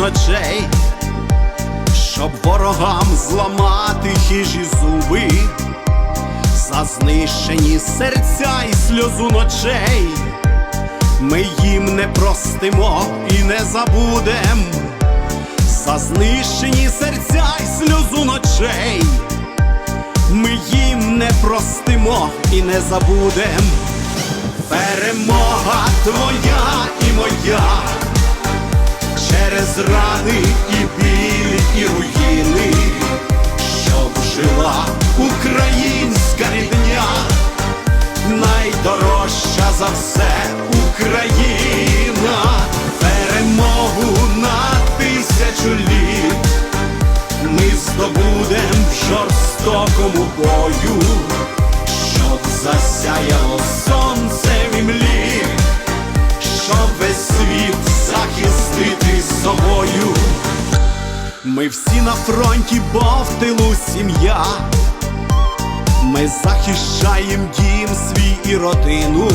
очей, щоб ворогам зламати хижі зуби, за знищені серця і сльозу ночей. Ми їм не простимо і не забудем за знищені серця й сльозу ночей. Ми їм не простимо і не забудем. Перемога твоя і моя. Через рани і біль, і руїни, щоб жила українська рідня, найдорожча за все Україна, перемогу на тисячу літ. Ми здобудем в жорстокому бою, щоб засяяло сонце в імлі, щоб весь світ захистити собою. Ми всі на фронті, бо в тилу сім'я. Ми захищаєм дім свій і родину.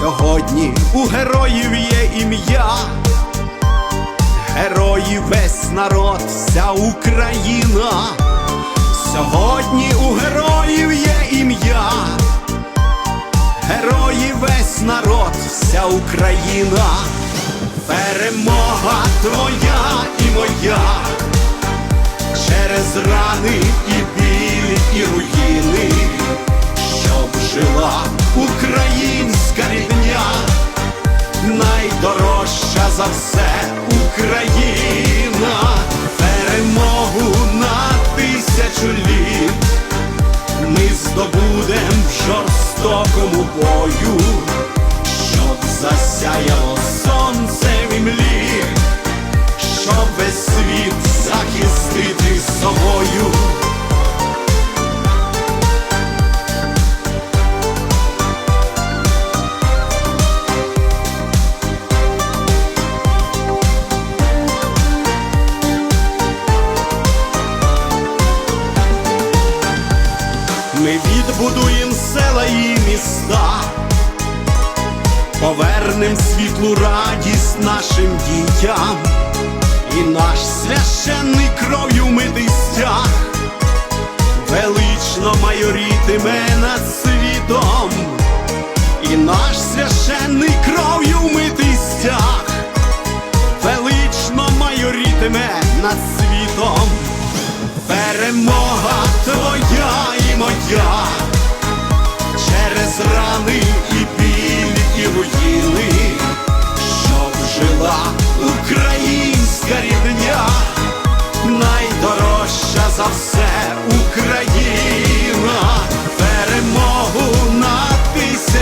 Сьогодні у героїв є ім'я. Герої весь народ, вся Україна. Вся Україна. Перемога твоя і моя. Через рани і біль, і руїни, щоб жила українська рідня найдорожча за все Україна, перемогу на тисячу літ. Ми здобудем в жорстокому бою, засяяло сонце в щоб весь світ захистити собою. Ми відбудуєм села і міста, повернем світлу радість нашим дітям, і наш священний кров'ю митий стяг велично майорітиме над світом, і наш священний кров'ю митий стяг велично майорітиме над світом. Перемога твоя і моя. Через рани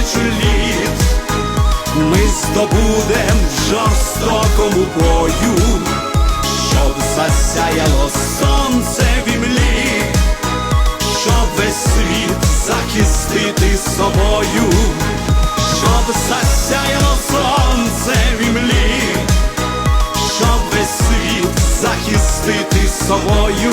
тисячу літ. Ми здобудем в жорстокому бою, щоб засяяло сонце в щоб весь світ захистити собою, щоб засяяло сонце в імлі, щоб весь світ захистити собою.